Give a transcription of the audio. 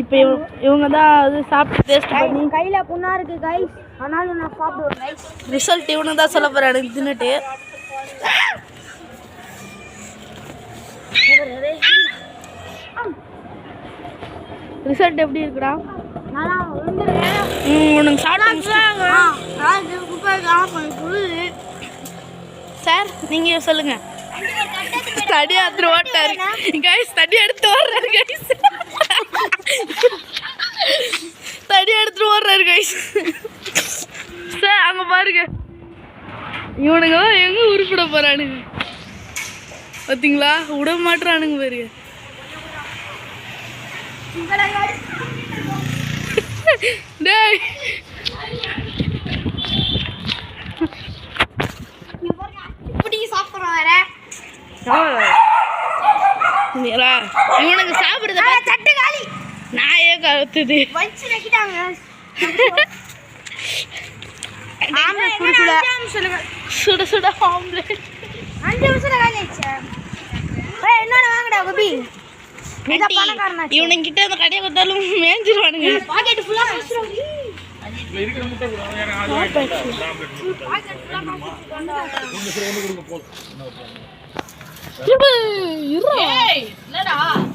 இப்போ இவங்க தான் அது சாப்பிட்டு டேஸ்ட் பண்ணி கையில புண்ணா இருக்கு கைஸ் ஆனாலும் நான் சாப்பிடுவேன் கைஸ் ரிசல்ட் இவனு தான் சொல்ல போறானுங்க தின்னுட்டு. ரிசல்ட் எப்படி இருக்குடா? உனக்கு சாப்பிட்டு சார் நீங்க சொல்லுங்க. தடி எடுத்து ஓட்டாரு. கைஸ் தடி எடுத்து ஓடுறாரு கைஸ் தடி எடுத்துட்டு ஓடுறாரு கைஸ் சார் அங்க பாருங்க. இவனுங்க எங்க உருப்பிட போறானுங்க? பாத்தீங்களா? விட மாட்டுறானுங்க பாருங்க. டேய். நீங்களா? இவனுங்க சாப்பிடுறத தட்டு காலி. நாயே ஆம்லெட் சுட சுட. சொல்லுங்க சுட சுட ஆம்லெட். அஞ்சு நிமிஷம் காலி என்னோட வாங்கடா கோபி. இவனுங்க கிட்ட அந்த கடையை கொடுத்தாலும் மேய்ஞ்சிருவானுங்க. பாக்கெட் ஃபுல்லா வச்சிரும் ஒன்னும்